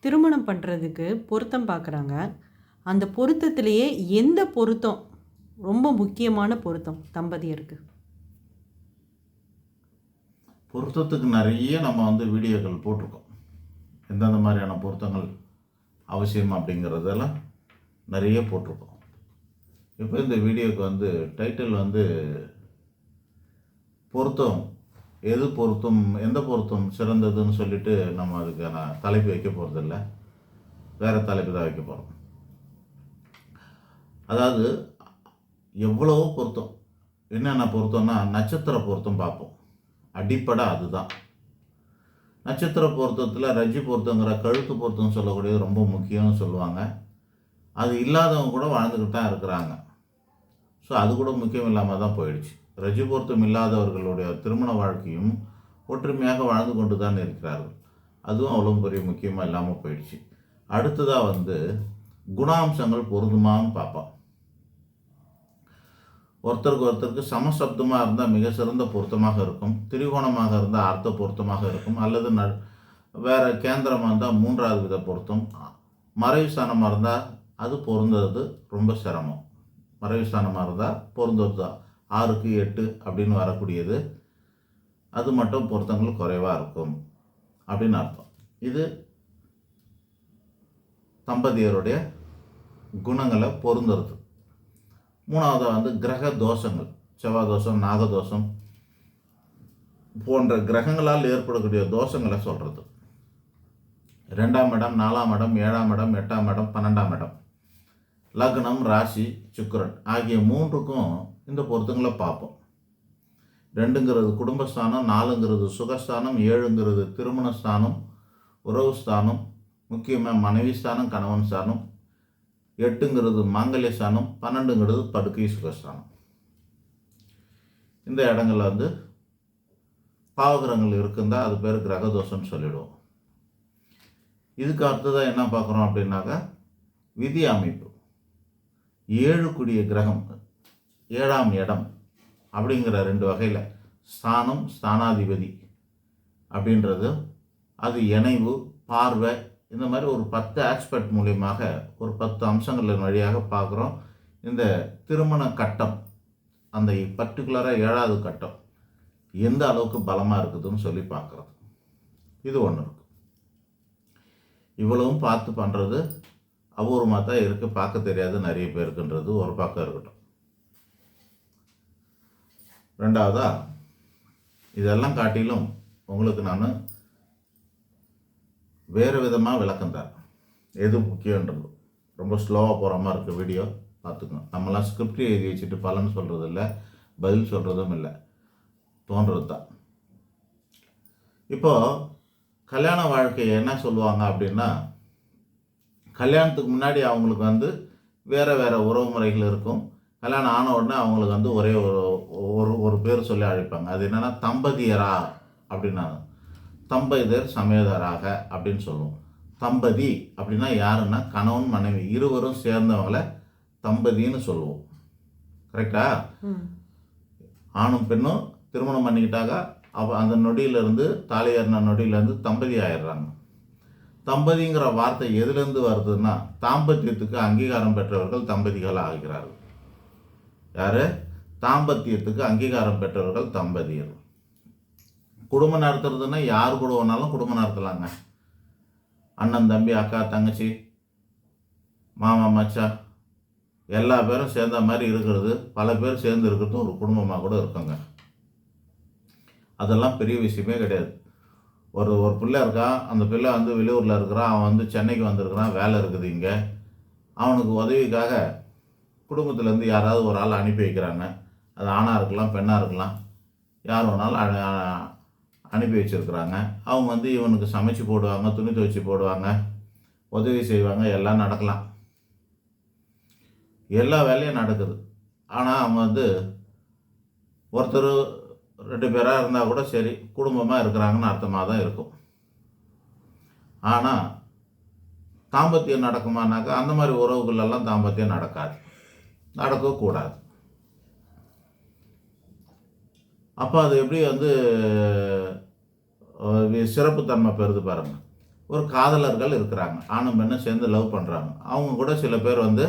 திருமணம் பண்ணுறதுக்கு பொருத்தம் பார்க்குறாங்க அந்த பொருத்தத்திலேயே எந்த பொருத்தம்? ரொம்ப முக்கியமான பொருத்தம் தம்பதியருக்கு. பொருத்தத்துக்கு நிறைய நம்ம வந்து வீடியோக்கள் போட்டிருக்கோம். எந்தெந்த மாதிரியான பொருத்தங்கள் அவசியம் அப்படிங்கிறதெல்லாம் நிறைய போட்டிருக்கோம். இப்போ இந்த வீடியோக்கு வந்து டைட்டில் வந்து பொருத்தம் எது பொருத்தம் எந்த பொருத்தம் சிறந்ததுன்னு சொல்லிட்டு நம்ம அதுக்கான தலைப்பு வைக்க போகிறதில்ல வேறு தலைப்பு தான் வைக்க போகிறோம் அதாவது எவ்வளவோ பொருத்தம். என்னென்ன பொருத்தம்னா நட்சத்திர பொருத்தம் பார்ப்போம். அடிப்படை அதுதான். நட்சத்திர பொருத்தத்தில் ரஜி பொருத்தங்கிற கழுத்து பொருத்தம் சொல்லக்கூடியது ரொம்ப முக்கியம்னு சொல்லுவாங்க. அது இல்லாதவங்க கூட வாழ்ந்துக்கிட்டு தான் இருக்கிறாங்க. ஸோ அது கூட முக்கியம் இல்லாமல் தான் போயிடுச்சு. ரஜ்ஜி பொருத்தம் இல்லாதவர்களுடைய திருமண வாழ்க்கையும் ஒற்றுமையாக வாழ்ந்து கொண்டு தான் இருக்கிறார்கள். அதுவும் அவ்வளோ பெரிய முக்கியமாக இல்லாமல் போயிடுச்சு. அடுத்ததாக வந்து குணாம்சங்கள் பொருந்துமான்னு பார்ப்போம். ஒருத்தருக்கு ஒருத்தருக்கு சமசப்தமாக இருந்தால் மிக சிறந்த பொருத்தமாக இருக்கும். திரிகோணமாக இருந்தால் அர்த்த பொருத்தமாக இருக்கும். அல்லது ந வேறு கேந்திரமாக இருந்தால் மூன்றாவது வித பொருத்தம். மறைவு ஸ்தானமாக இருந்தால் அது பொருந்தது ரொம்ப சிரமம். மறைவு ஸ்தானமாக இருந்தால் பொருந்தது தான் ஆறுக்கு எட்டு அப்படின்னு வரக்கூடியது. அது மட்டும் பொருத்தங்கள் குறைவாக இருக்கும் அப்படின்னு அர்த்தம். இது தம்பதியருடைய குணங்களை பொருந்துறது. மூணாவது வந்து கிரக தோஷங்கள் செவ்வாய் தோஷம் நாகதோஷம் போன்ற கிரகங்களால் ஏற்படக்கூடிய தோஷங்களை சொல்கிறது ரெண்டாம் இடம் நாலாம் இடம் ஏழாம் இடம் எட்டாம் இடம் பன்னெண்டாம் இடம். லக்னம் ராசி சுக்கரன் ஆகிய மூன்றுக்கும் இந்த பொருத்தங்களை பார்ப்போம். ரெண்டுங்கிறது குடும்பஸ்தானம் நாலுங்கிறது சுகஸ்தானம் ஏழுங்கிறது திருமண ஸ்தானம் உறவு ஸ்தானம் முக்கியமாக மனைவி ஸ்தானம் கணவன் ஸ்தானம் எட்டுங்கிறது மாங்கல்ய ஸ்தானம் பன்னெண்டுங்கிறது படுக்கை சுகஸ்தானம். இந்த இடங்கள்ல வந்து பாவகிரகங்கள் இருக்குந்தா அது பேர் கிரகதோஷம்னு சொல்லிவிடுவோம் இதுக்கு அடுத்ததாக என்ன பார்க்குறோம் அப்படின்னாக்கா விதி அமைப்பு. ஏழு கிரகம் ஏழாம் இடம் அப்படிங்கிற ரெண்டு வகையில் ஸ்தானம் ஸ்தானாதிபதி அப்படின்றது. அது இணைவு பார்வை இந்த மாதிரி ஒரு பத்து ஆஸ்பெக்ட் மூலியமாக ஒரு பத்து அம்சங்களின் வழியாக பார்க்குறோம். இந்த திருமண கட்டம் அந்த பர்டிகுலராக ஏழாவது கட்டம் எந்த அளவுக்கு பலமாக இருக்குதுன்னு சொல்லி பார்க்குறது. இது ஒன்று இருக்கு. இவ்வளவும் பார்த்து பண்ணுறது அபூர்வமாக தான் இருக்குது பார்க்க தெரியாது. நிறைய பேருக்குன்றது ஒரு பக்கம் இருக்கட்டும். ரெண்டாவதா இதெல்லாம் காட்டிலும் உங்களுக்கு நான் வேறு விதமாக விளக்கம் தரேன். எது முக்கியன்றது? ரொம்ப ஸ்லோவாக போகிற மாதிரி இருக்குது வீடியோ பார்த்துக்கணும் நம்மளாம் ஸ்கிரிப்ட் எழுதி வச்சுட்டு பலன் சொல்கிறது இல்லை பதில் சொல்கிறதும் இல்லை. தோன்றது தான். இப்போது கல்யாண வாழ்க்கையை என்ன சொல்லுவாங்க அப்படின்னா கல்யாணத்துக்கு முன்னாடி அவங்களுக்கு வந்து வேறு வேறு உறவு முறைகள் இருக்கும். கல்யாணம் ஆன உடனே அவங்களுக்கு வந்து ஒரே ஒரு ஒரு ஒரு பேர் சொல்லி அழைப்பாங்க. அது என்னென்னா தம்பதியரா அப்படின்னா தம்பதியர் சமேதராக அப்படின்னு சொல்லுவோம். தம்பதி அப்படின்னா யாருன்னா கணவன் மனைவி இருவரும் சேர்ந்தவங்களை தம்பதின்னு சொல்லுவோம். கரெக்டா ஆணும் பெண்ணும் திருமணம் பண்ணிக்கிட்டாக அவ அந்த நொடியிலேருந்து தாலி ஏறின நொடியிலேருந்து தம்பதி ஆயிடுறாங்க. தம்பதிங்கிற வார்த்தை எதுலேருந்து வருதுன்னா தாம்பத்தியத்துக்கு அங்கீகாரம் பெற்றவர்கள் தம்பதிகள் ஆகிறார்கள் யார்? தாம்பத்தியத்துக்கு அங்கீகாரம் பெற்றவர்கள் தம்பதியர். குடும்பம் நடத்துறதுன்னா யார் கூட வேணாலும் குடும்பம் நடத்தலாங்க. அண்ணன் தம்பி அக்கா தங்கச்சி மாமா மச்சா எல்லா பேரும் சேர்ந்த மாதிரி இருக்கிறது. பல பேர் சேர்ந்து இருக்கிறதும் ஒரு குடும்பமாக கூட இருக்குங்க. அதெல்லாம் பெரிய விஷயமே கிடையாது. ஒரு ஒரு பிள்ளை இருக்கான் அந்த பிள்ளை வந்து வெளியூரில் இருக்கிறான் அவன் வந்து சென்னைக்கு வந்திருக்கிறான் வேலை இருக்குது இங்கே. அவனுக்கு உதவிக்காக குடும்பத்துலேருந்து யாராவது ஒரு ஆள் அனுப்பி வைக்கிறாங்க. அது ஆணாக இருக்கலாம் பெண்ணாக இருக்கலாம். யார் வேணாலும் அனுப்பி வச்சுருக்குறாங்க. அவங்க வந்து இவனுக்கு சமைச்சு போடுவாங்க துணி துவைச்சி போடுவாங்க உதவி செய்வாங்க எல்லாம் நடக்கலாம். எல்லா வேலையும் நடக்குது. ஆனால் அவங்க வந்து ஒருத்தர் ரெண்டு பேராக இருந்தால் கூட சரி குடும்பமாக இருக்கிறாங்கன்னு அர்த்தமாக தான் இருக்கும். ஆனால் தாம்பத்தியம் நடக்குமானாக்கா அந்த மாதிரி உறவுகளெல்லாம் தாம்பத்தியம் நடக்காது. நடக்கக்கூடாது அப்போ அது எப்படி வந்து சிறப்புத்தன்மை பெறுது பாருங்க. ஒரு காதலர்கள் இருக்கிறாங்க ஆணும் பெண்ணும் சேர்ந்து லவ் பண்ணுறாங்க அவங்க கூட சில பேர் வந்து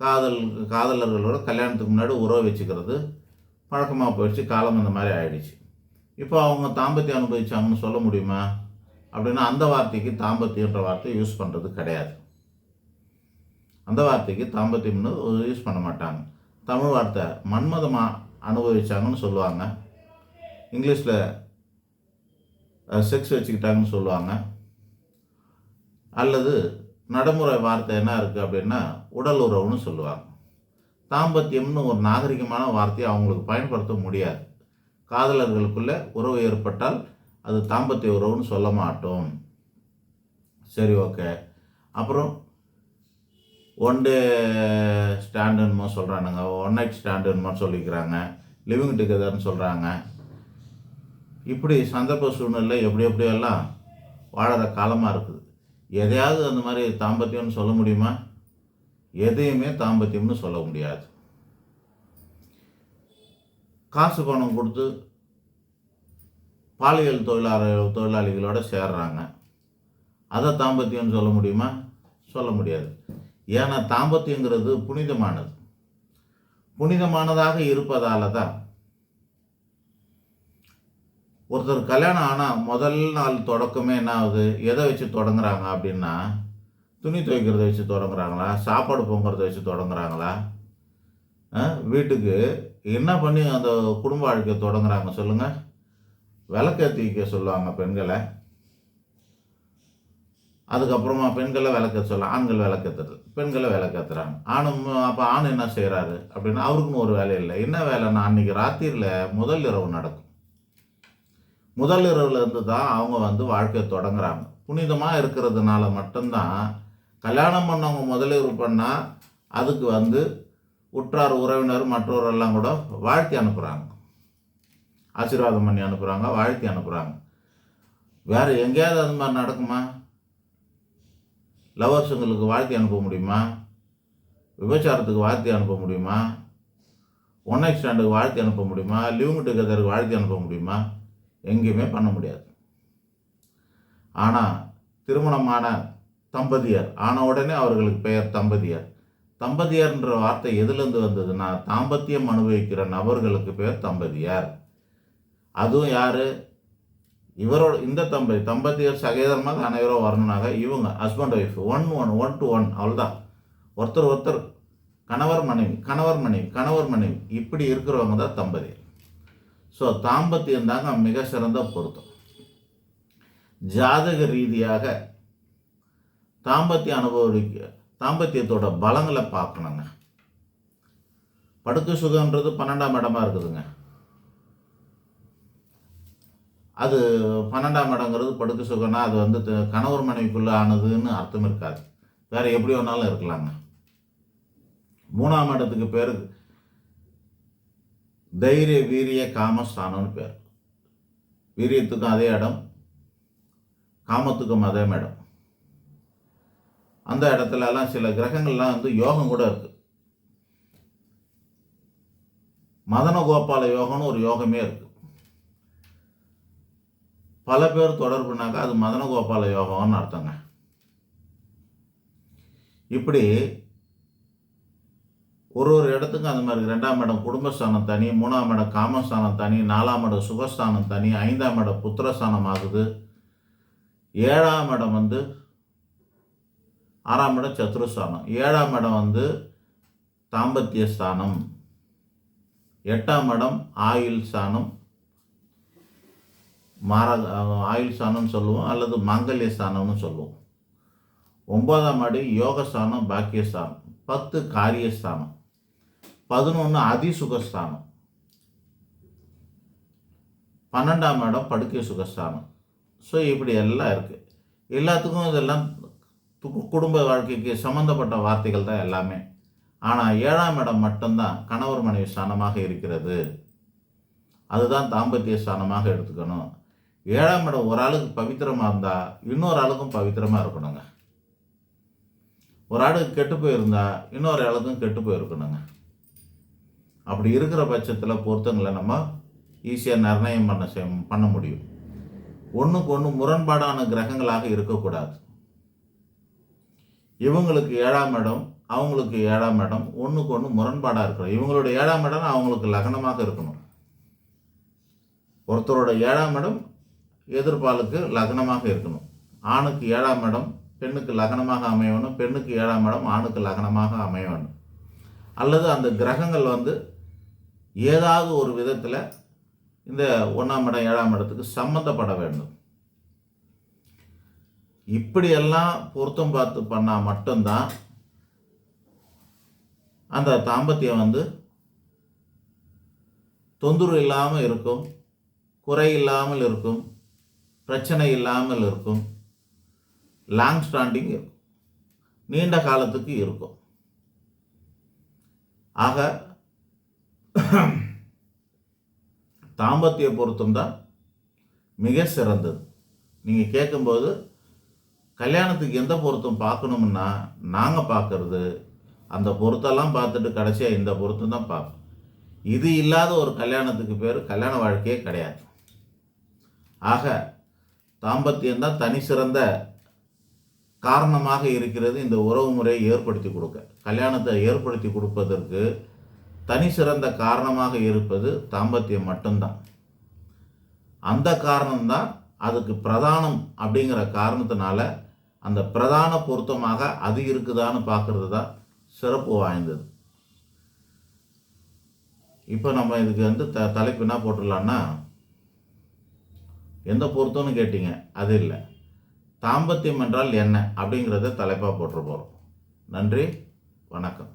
காதல் காதலர்களோட கல்யாணத்துக்கு முன்னாடி உறவு வச்சுக்கிறது பழக்கமாக போயிடுச்சு காலம் அந்த மாதிரி ஆயிடுச்சு. இப்போ அவங்க தாம்பத்தியம் அனுபவிச்சாங்கன்னு சொல்ல முடியுமா? அப்படின்னா அந்த வார்த்தைக்கு தாம்பத்தியன்ற வார்த்தை யூஸ் பண்ணுறது கிடையாது. அந்த வார்த்தைக்கு தாம்பத்தியம்னு யூஸ் பண்ண மாட்டாங்க. தமிழ் வார்த்தை மன்மதமாக அனுபவிச்சாங்கன்னு சொல்லுவாங்க. இங்கிலீஷில் செக்ஸ் வச்சுக்கிட்டாங்கன்னு சொல்லுவாங்க. அல்லது நடைமுறை வார்த்தை என்ன இருக்குது அப்படின்னா உடல் உறவுன்னு சொல்லுவாங்க. தாம்பத்தியம்னு ஒரு நாகரிகமான வார்த்தையை அவங்களுக்கு பயன்படுத்த முடியாது. காதலர்களுக்குள்ள உறவு ஏற்பட்டால் அது தாம்பத்திய உறவுன்னு சொல்ல மாட்டோம். சரி ஓகே. அப்புறம் ஒன் டே ஸ்டாண்டுன்னு சொல்கிறானுங்க ஒன் நைட் ஸ்டாண்டுன்னு சொல்லிக்கிறாங்க. லிவிங் டுகெதர்னு சொல்கிறாங்க இப்படி சந்தர்ப்ப சூழ்நிலை எப்படி எப்படியெல்லாம் வாழற காலமாக இருக்குது? எதையாவது அந்த மாதிரி தாம்பத்தியம்னு சொல்ல முடியுமா? எதையுமே தாம்பத்தியம்னு சொல்ல முடியாது. காசு பணம் கொடுத்து பாலியல் தொழிலாளர்கள் தொழிலாளிகளோட சேர்றாங்க. அதை தாம்பத்தியம்னு சொல்ல முடியுமா? சொல்ல முடியாது. ஏன்னா தாம்பத்தியங்கிறது புனிதமானது. புனிதமானதாக இருப்பதால தான் ஒருத்தர் கல்யாணம் ஆனால் முதல் நாள் தொடக்கமே என்ன ஆகுது? எதை வச்சு தொடங்குறாங்க அப்படின்னா துணி துவைக்கிறத வச்சு தொடங்குறாங்களா? சாப்பாடு பொங்குறத வச்சு தொடங்குறாங்களா? வீட்டுக்கு என்ன பண்ணி அந்த குடும்ப வாழ்க்கையை தொடங்குறாங்க சொல்லுங்கள் விளக்கேற்றி வைக்க சொல்லுவாங்க பெண்களை. அதுக்கப்புறமா பெண்களை விளக்க சொல்ல ஆண்கள் விளக்கத்துறது பெண்களை விளக்கத்துறாங்க ஆணும் அப்போ ஆண் என்ன செய்கிறாரு அப்படின்னா அவருக்குன்னு ஒரு வேலை இல்லை. என்ன வேலைன்னா அன்றைக்கி ராத்திரியில் முதல் இரவு நடக்கும். முதல் இரவுலேருந்து தான் அவங்க வந்து வாழ்க்கையை தொடங்குறாங்க. புனிதமாக இருக்கிறதுனால மட்டும்தான் கல்யாணம் பண்ணவங்க முதலீடு பண்ணால் அதுக்கு வந்து உற்றார் உறவினர் மற்றவரெல்லாம் கூட வாழ்த்தி அனுப்புகிறாங்க ஆசீர்வாதம் பண்ணி அனுப்புகிறாங்க வாழ்த்தி அனுப்புகிறாங்க வேறு எங்கேயாவது அது மாதிரி நடக்குமா? லவர்ஸுங்களுக்கு வாழ்த்தி அனுப்ப முடியுமா? விபச்சாரத்துக்கு வாழ்த்தி அனுப்ப முடியுமா? ஒன் நைட் ஸ்டாண்டுக்கு வாழ்த்தி அனுப்ப முடியுமா? லிவிங் டுகெதருக்கு வாழ்த்தி அனுப்ப முடியுமா? எங்கேயுமே பண்ண முடியாது. ஆனால் திருமணமான தம்பதியார். ஆன உடனே அவர்களுக்கு பெயர் தம்பதியார். தம்பதியார்ன்ற வார்த்தை எதுலேருந்து வந்ததுன்னா தாம்பத்தியம் அனுபவிக்கிற நபர்களுக்கு பெயர் தம்பதியார். அதுவும் யார்? இவரோட இந்த தம்பதி தம்பதியர் சகேதரமாக அனைவரும் வரணுனாக இவங்க husband wife one one one two one அவ்வளோதான் ஒருத்தர் ஒருத்தர் கணவர் மனைவி கணவர் மனைவி கணவர் மனைவி இப்படி இருக்கிறவங்க தான் தம்பதியர். ஸோ தாம்பத்தியம் தாங்க மிக சிறந்த பொருத்தம். ஜாதக ரீதியாக தாம்பத்திய அனுபவிக்க தாம்பத்தியத்தோட பலங்களை பார்க்கணுங்க. படுக்கை சுகன்றது பன்னெண்டாம் இடமா இருக்குதுங்க. அது பன்னெண்டாம் இடங்கிறது படுக்கை சுகம்னா அது வந்து கணவர் மனைவிக்குள்ள ஆனதுன்னு அர்த்தம் இருக்காது. வேற எப்படி வேணாலும் இருக்கலாங்க. மூணாம் இடத்துக்கு பேர் தைரிய வீரிய காமஸ்தானம்னு பேர். வீரியத்துக்கும் அதே இடம் காமத்துக்கும் அதே இடம். அந்த இடத்துல எல்லாம் சில கிரகங்கள்லாம் வந்து யோகம் கூட இருக்குது மதன கோபால யோகம்னு ஒரு யோகமே இருக்குது பல பேர் தொடர்புனாக்கா அது மதன கோபால யோகம்னு அர்த்தங்க. இப்படி ஒரு ஒரு இடத்துக்கும் அந்த மாதிரி ரெண்டாம் இடம் குடும்பஸ்தானம் தனி மூணாம் இடம் காமஸ்தானம் தனி நாலாம் இடம் சுகஸ்தானம் தனி ஐந்தாம் இடம் புத்திரஸ்தானம் ஆகுது. ஏழாம் இடம் வந்து ஆறாம் இடம் சத்ருஸ்தானம். ஏழாம் இடம் வந்து தாம்பத்திய ஸ்தானம். எட்டாம் இடம் ஆயுள் ஸ்தானம். மார ஆயுள் ஸ்தானம்னு சொல்லுவோம் அல்லது மங்கல்ய ஸ்தானம்னு சொல்லுவோம். ஒன்பதாம் அடி யோகஸ்தானம் பாக்கியஸ்தானம் பத்து காரியஸ்தானம் பதினொன்று அதிசுகஸ்தானம் பன்னெண்டாம் இடம் படுக்கை சுகஸ்தானம் ஸோ இப்படி எல்லாம் இருக்குது எல்லாத்துக்கும் இதெல்லாம் குடும்ப வாழ்க்கைக்கு சம்மந்தப்பட்ட வார்த்தைகள் தான் எல்லாமே. ஆனால் ஏழாம் இடம் மட்டும்தான் கணவர் மனைவி ஸ்தானமாக இருக்கிறது. அதுதான் தாம்பத்திய ஸ்தானமாக எடுத்துக்கணும். ஏழாம் இடம் ஒரு ஆளுக்கு பவித்திரமாக இருந்தால் இன்னொரு ஆளுக்கும் பவித்திரமாக இருக்கணுங்க. ஒரு ஆளுக்கு கெட்டு போயிருந்தா இன்னொரு ஆளுக்கும் கெட்டு போயிருக்கணுங்க. அப்படி இருக்கிற பட்சத்தில் பொருத்தங்களை நம்ம ஈஸியாக நிர்ணயம் பண்ண செய்- பண்ண முடியும். ஒன்றுக்கு ஒன்று முரண்பாடான கிரகங்களாக இருக்கக்கூடாது. இவங்களுக்கு ஏழாம் இடம் அவங்களுக்கு ஏழாம் இடம் ஒன்றுக்கு ஒன்று முரண்பாடாக இருக்கணும் இவங்களோட ஏழாம் இடம் அவங்களுக்கு லக்னமாக இருக்கணும். ஒருத்தரோட ஏழாம் இடம் எதிர்பாலுக்கு லக்னமாக இருக்கணும். ஆணுக்கு ஏழாம் இடம் பெண்ணுக்கு லக்னமாக அமைய வேணும் பெண்ணுக்கு ஏழாம் இடம் ஆணுக்கு லக்னமாக அமைய அல்லது அந்த கிரகங்கள் வந்து ஏதாவது ஒரு விதத்தில் இந்த ஒன்றாம் இடம் ஏழாம் இடத்துக்கு சம்மந்தப்பட வேண்டும். இப்படியெல்லாம் பொருத்தம் பார்த்து பண்ணால் மட்டும்தான் அந்த தாம்பத்தியம் வந்து தொந்தரவு இல்லாமல் இருக்கும் குறை இல்லாமல் இருக்கும் பிரச்சனை இல்லாமல் இருக்கும் லாங் ஸ்டாண்டிங் இருக்கும் நீண்ட காலத்துக்கு இருக்கும். ஆக தாம்பத்திய பொருத்தம் தான் மிக சிறந்தது. நீங்கள் கேட்கும்போது கல்யாணத்துக்கு எந்த பொருத்தம் பார்க்கணும்னா நாங்கள் பார்க்கறது அந்த பொருத்தெல்லாம் பார்த்துட்டு கடைசியாக இந்த பொருத்தம் தான் பார்ப்போம் இது இல்லாத ஒரு கல்யாணத்துக்கு பேர் கல்யாண வாழ்க்கையே கிடையாது. ஆக தாம்பத்தியம் தான் தனி சிறந்த காரணமாக இருக்கிறது இந்த உறவு முறையை ஏற்படுத்தி கொடுக்க. கல்யாணத்தை ஏற்படுத்தி கொடுப்பதற்கு தனி சிறந்த காரணமாக இருப்பது தாம்பத்தியம் மட்டும்தான். அந்த காரணம்தான் அதுக்கு பிரதானம் அப்படிங்கிற காரணத்தினால அந்த பிரதான பொருத்தமாக அது இருக்குதான்னு பார்க்கறது தான் சிறப்பு வாய்ந்தது. இப்போ நம்ம இதுக்கு வந்து த தலைப்பு என்ன போட்டுடலான்னா எந்த பொருத்தம்னு கேட்டீங்க? அது இல்லை. தாம்பத்தியம் என்றால் என்ன அப்படிங்கிறத தலைப்பாக போட்டுற போகிறோம் நன்றி வணக்கம்.